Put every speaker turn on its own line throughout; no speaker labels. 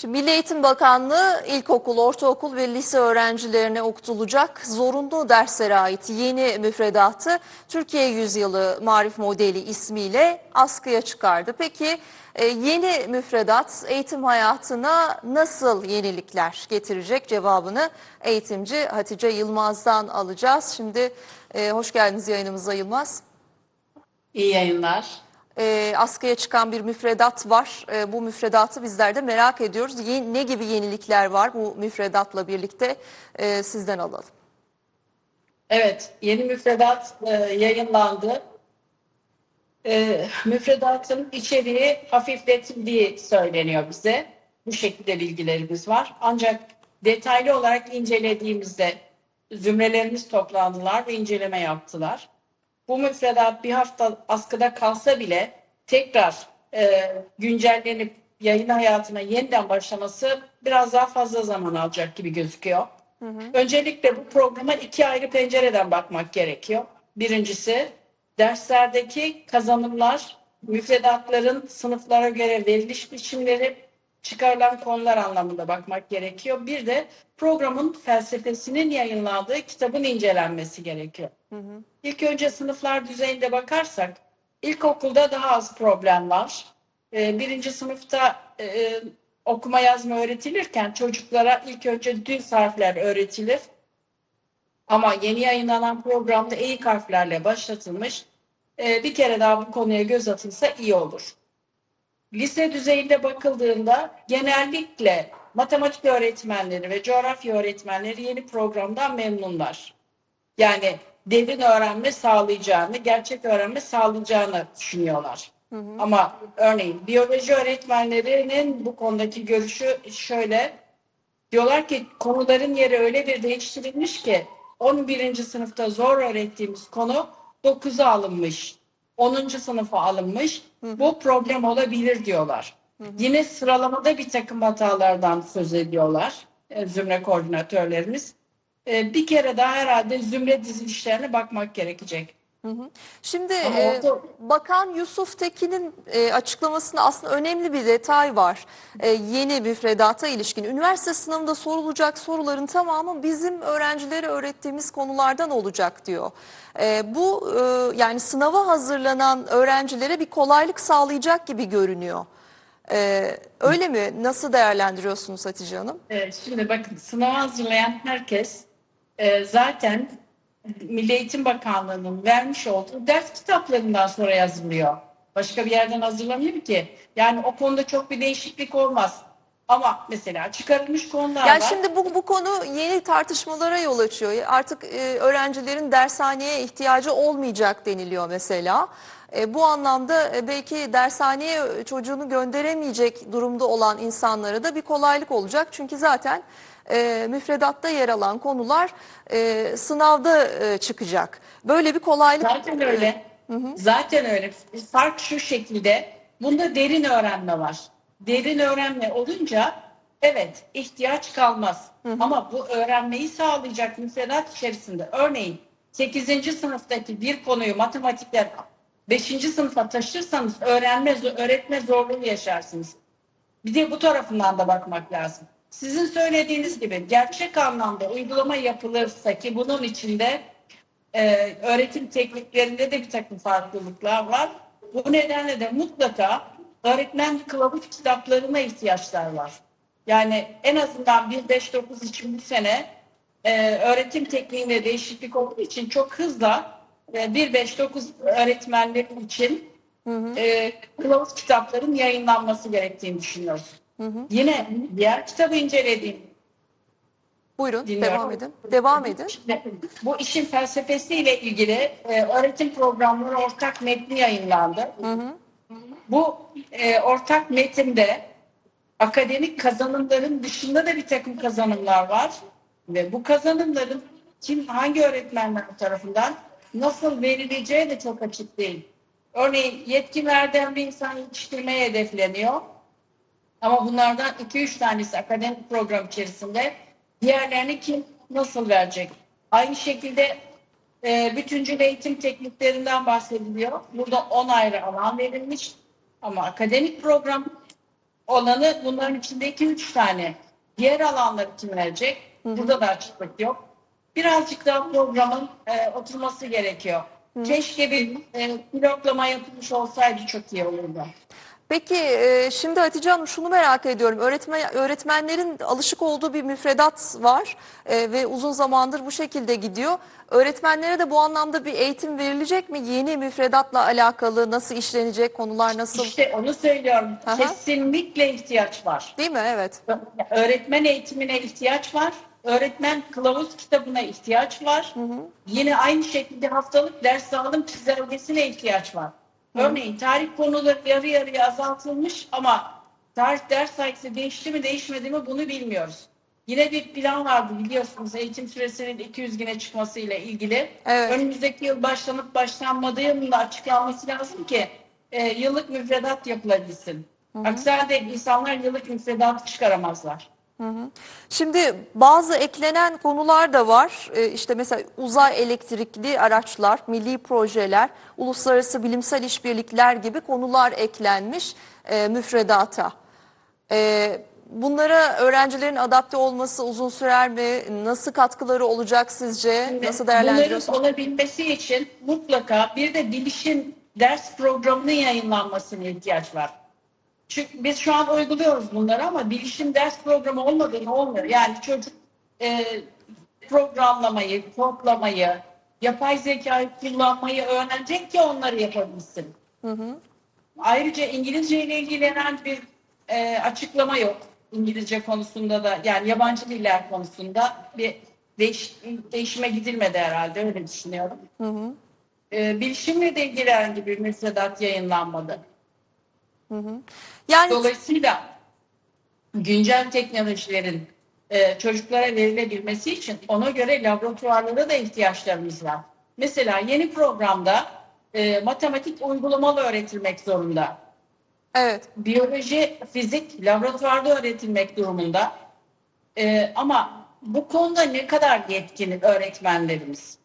Şimdi Milli Eğitim Bakanlığı ilkokul, ortaokul ve lise öğrencilerine okutulacak zorunlu derslere ait yeni müfredatı Türkiye Yüzyılı Marif Modeli ismiyle askıya çıkardı. Peki e, yeni müfredat eğitim hayatına nasıl yenilikler getirecek cevabını eğitimci Hatice Yılmaz'dan alacağız. Şimdi e, hoş geldiniz yayınımıza Yılmaz.
İyi yayınlar.
E, askıya çıkan bir müfredat var. E, bu müfredatı bizler de merak ediyoruz. Ye- ne gibi yenilikler var bu müfredatla birlikte E, sizden alalım.
Evet, yeni müfredat e, yayınlandı. E, müfredatın içeriği hafifletildiği söyleniyor bize. Bu şekilde bilgilerimiz var. Ancak detaylı olarak incelediğimizde zümrelerimiz toplandılar ve inceleme yaptılar. Bu müfredat bir hafta askıda kalsa bile tekrar e, güncellenip yayın hayatına yeniden başlaması biraz daha fazla zaman alacak gibi gözüküyor. Öncelikle bu programa iki ayrı pencereden bakmak gerekiyor. Birincisi derslerdeki kazanımlar, müfredatların sınıflara göre veriliş biçimleri, çıkarılan konular anlamında bakmak gerekiyor. Bir de programın felsefesinin yayınlandığı kitabın incelenmesi gerekiyor. İlk önce sınıflar düzeyinde bakarsak, ilkokulda daha az problem var. Ee, Birinci sınıfta e, okuma yazma öğretilirken çocuklara ilk önce düz harfler öğretilir. Ama yeni yayınlanan programda eğik harflerle başlatılmış. Ee, bir kere daha bu konuya göz atılsa iyi olur. Lise düzeyinde bakıldığında genellikle matematik öğretmenleri ve coğrafya öğretmenleri yeni programdan memnunlar. Yani derin öğrenme sağlayacağını, gerçek öğrenme sağlayacağını düşünüyorlar. Ama örneğin biyoloji öğretmenlerinin bu konudaki görüşü şöyle. Diyorlar ki konuların yeri öyle bir değiştirilmiş ki 11. sınıfta zor öğrettiğimiz konu 9'a alınmış. 10. sınıfa alınmış. Bu problem olabilir diyorlar. Yine sıralamada bir takım hatalardan söz ediyorlar e, zümre koordinatörlerimiz. E, Bir kere daha herhalde zümre dizilişlerine bakmak gerekecek.
Şimdi e, Bakan Yusuf Tekin'in e, açıklamasında aslında önemli bir detay var. E, yeni müfredata ilişkin. Üniversite sınavında sorulacak soruların tamamı bizim öğrencilere öğrettiğimiz konulardan olacak diyor. E, bu e, yani sınava hazırlanan öğrencilere bir kolaylık sağlayacak gibi görünüyor. E, öyle mi? Nasıl değerlendiriyorsunuz Hatice Hanım?
Evet, şimdi bakın sınava hazırlayan herkes e, zaten Milli Eğitim Bakanlığı'nın vermiş olduğu ders kitaplarından sonra yazılıyor. Başka bir yerden hazırlamıyor ki. Yani o konuda çok bir değişiklik olmaz. Ama mesela çıkarılmış konular
Yani
var.
şimdi bu, bu konu yeni tartışmalara yol açıyor. Artık e, öğrencilerin dershaneye ihtiyacı olmayacak deniliyor mesela. E, bu anlamda e, belki dershaneye çocuğunu gönderemeyecek durumda olan insanlara da bir kolaylık olacak. Çünkü zaten e, müfredatta yer alan konular e, sınavda e, çıkacak. Böyle bir kolaylık.
Zaten öyle. Zaten öyle. Fark şu şekilde. Bunda derin öğrenme var. Derin öğrenme olunca evet ihtiyaç kalmaz. Ama bu öğrenmeyi sağlayacak müfredat içerisinde örneğin 8. sınıftaki bir konuyu matematikten 5. sınıfa taşırsanız öğrenme, öğretme zorluğu yaşarsınız. Bir de bu tarafından da bakmak lazım. Sizin söylediğiniz gibi gerçek anlamda uygulama yapılırsa ki bunun içinde e, öğretim tekniklerinde de bir takım farklılıklar var. Bu nedenle de mutlaka öğretmen kılavuz kitaplarına ihtiyaçlar var. Yani en azından 1-5-9 için bu sene e, öğretim tekniğinde değişiklik olduğu için çok hızla e, 1-5-9 öğretmenler için e, kılavuz kitapların yayınlanması gerektiğini düşünüyoruz. Yine diğer kitabı incelediğim
Buyurun
Dinliyorum.
devam edin. Devam edin.
Şimdi bu işin felsefesiyle ilgili e, öğretim programları ortak metni yayınlandı. Bu e, ortak metinde akademik kazanımların dışında da bir takım kazanımlar var ve bu kazanımların kim hangi öğretmenler tarafından nasıl verileceği de çok açık değil. Örneğin yetki verden bir insan yetiştirmeye hedefleniyor. Ama bunlardan 2-3 tanesi akademik program içerisinde. Diğerlerini kim nasıl verecek? Aynı şekilde e, bütüncül eğitim tekniklerinden bahsediliyor. Burada 10 ayrı alan verilmiş. Ama akademik program olanı bunların içinde 2-3 tane. Diğer alanlar kim verecek? Burada da açıklık yok. Birazcık daha programın e, oturması gerekiyor. Keşke bir e, pilotlama yapılmış olsaydı çok iyi olurdu.
Peki e, şimdi Hatice Hanım şunu merak ediyorum. Öğretmen, öğretmenlerin alışık olduğu bir müfredat var e, ve uzun zamandır bu şekilde gidiyor. Öğretmenlere de bu anlamda bir eğitim verilecek mi? Yeni müfredatla alakalı nasıl işlenecek, konular nasıl?
İşte onu söylüyorum.
Aha.
Kesinlikle ihtiyaç var.
Değil mi? Evet.
Öğretmen eğitimine ihtiyaç var. Öğretmen kılavuz kitabına ihtiyaç var. Yine aynı şekilde haftalık ders dağılım çizelgesine ihtiyaç var. Örneğin tarih konuları yarı yarıya azaltılmış ama tarih ders sayısı değişti mi değişmedi mi bunu bilmiyoruz. Yine bir plan vardı biliyorsunuz eğitim süresinin 200 güne çıkmasıyla ilgili.
Evet.
Önümüzdeki yıl başlanıp başlanmadığının da açıklanması lazım ki e, yıllık müfredat yapılabilsin. Aksi halde insanlar yıllık müfredat çıkaramazlar.
Şimdi bazı eklenen konular da var. Ee, işte mesela uzay elektrikli araçlar, milli projeler, uluslararası bilimsel işbirlikler gibi konular eklenmiş e, müfredata. Ee, bunlara öğrencilerin adapte olması uzun sürer mi? Nasıl katkıları olacak sizce? Nasıl
Bunların
değerlendiriyorsunuz?
olabilmesi için mutlaka bir de bilişim ders programının yayınlanmasına ihtiyaç var. Çünkü biz şu an uyguluyoruz bunları ama bilişim ders programı olmadığını olmuyor. Yani çocuk e, programlamayı, kodlamayı, yapay zekayı kullanmayı öğrenecek ki onları yapabilsin. Ayrıca İngilizce ile ilgilenen bir e, açıklama yok. İngilizce konusunda da yani yabancı diller konusunda bir değiş, değişime gidilmedi herhalde öyle düşünüyorum. E, bilişimle de ilgili herhangi bir müfredat yayınlanmadı.
Yani
Dolayısıyla güncel teknolojilerin e, çocuklara verilebilmesi için ona göre laboratuvarlara da ihtiyaçlarımız var. Mesela yeni programda e, matematik uygulamalı öğretilmek zorunda.
evet.
Biyoloji, fizik laboratuvarda öğretilmek durumunda. E, ama bu konuda ne kadar yetkin öğretmenlerimiz?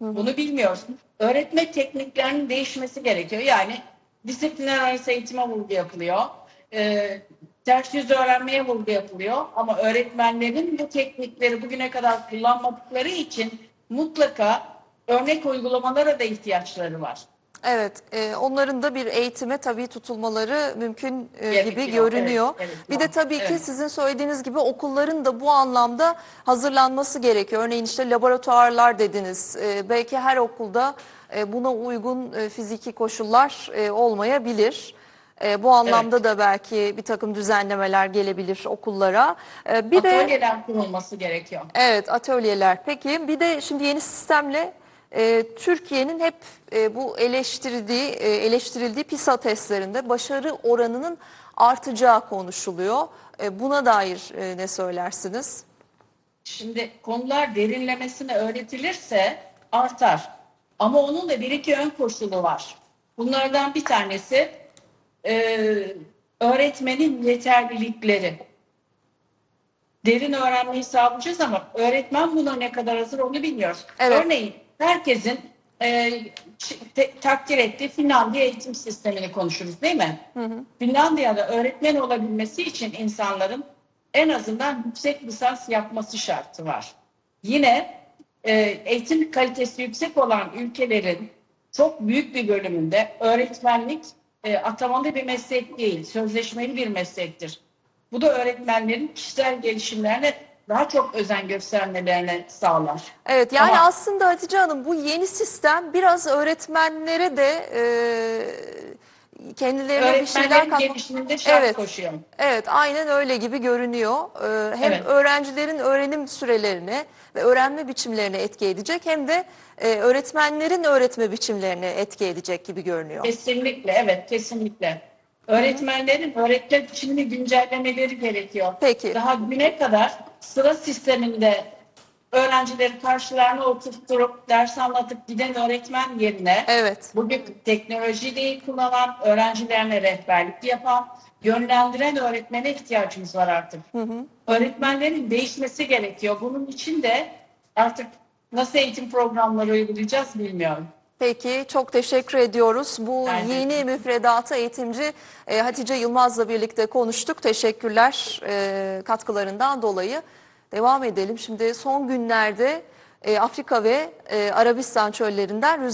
Bunu bilmiyoruz. Öğretme tekniklerinin değişmesi gerekiyor. Yani disiplinler arası eğitime vurgu yapılıyor. E, ters yüz öğrenmeye vurgu yapılıyor. Ama öğretmenlerin bu teknikleri bugüne kadar kullanmadıkları için mutlaka örnek uygulamalara da ihtiyaçları var.
Evet, e, onların da bir eğitime tabii tutulmaları mümkün e,
Gerekiyor,
gibi görünüyor.
evet, evet,
bir de tabii ki
evet.
sizin söylediğiniz gibi okulların da bu anlamda hazırlanması gerekiyor. Örneğin işte laboratuvarlar dediniz. E, belki her okulda buna uygun e, fiziki koşullar e, olmayabilir. E, bu anlamda da belki bir takım düzenlemeler gelebilir okullara. E, bir de
Atölyeler kurulması gerekiyor.
Evet atölyeler. Peki bir de şimdi yeni sistemle e, Türkiye'nin hep e, bu eleştirdiği, e, eleştirildiği PISA testlerinde başarı oranının artacağı konuşuluyor. E, buna dair e, ne söylersiniz?
Şimdi konular derinlemesine öğretilirse artar. Ama onun da bir iki ön koşulu var. Bunlardan bir tanesi e, öğretmenin yeterlilikleri. Derin öğrenmeyi sağlayacağız ama öğretmen buna ne kadar hazır onu bilmiyoruz.
Evet.
Örneğin herkesin e, te- takdir ettiği Finlandiya eğitim sistemini konuşuruz değil mi? Finlandiya'da öğretmen olabilmesi için insanların en azından yüksek lisans yapması şartı var. Yine eğitim kalitesi yüksek olan ülkelerin çok büyük bir bölümünde öğretmenlik e, atamalı bir meslek değil, sözleşmeli bir meslektir. Bu da öğretmenlerin kişisel gelişimlerine daha çok özen göstermelerine sağlar.
Evet yani
Ama-
aslında Hatice Hanım bu yeni sistem biraz öğretmenlere de e, kendilerine bir şeyler katmak...
gelişiminde şart
Evet.
koşuyor.
Evet, aynen öyle gibi görünüyor. Ee, hem
Evet.
öğrencilerin öğrenim sürelerine ve öğrenme biçimlerine etki edecek hem de e, öğretmenlerin öğretme biçimlerine etki edecek gibi görünüyor.
Kesinlikle, evet kesinlikle. Öğretmenlerin öğretme biçimini güncellemeleri gerekiyor.
Peki.
Daha güne kadar sıra sisteminde öğrencileri karşılarına oturtturup ders anlatıp giden öğretmen yerine
Evet.
bugün teknolojiyi kullanan, öğrencilerine rehberlik yapan, yönlendiren öğretmene ihtiyacımız var artık. Öğretmenlerin değişmesi gerekiyor. Bunun için de artık nasıl eğitim programları uygulayacağız bilmiyorum.
Peki çok teşekkür ediyoruz. Bu
de.
yeni müfredatı eğitimci e, Hatice Yılmaz'la birlikte konuştuk. Teşekkürler e, katkılarından dolayı. Devam edelim. Şimdi son günlerde e, Afrika ve e, Arabistan çöllerinden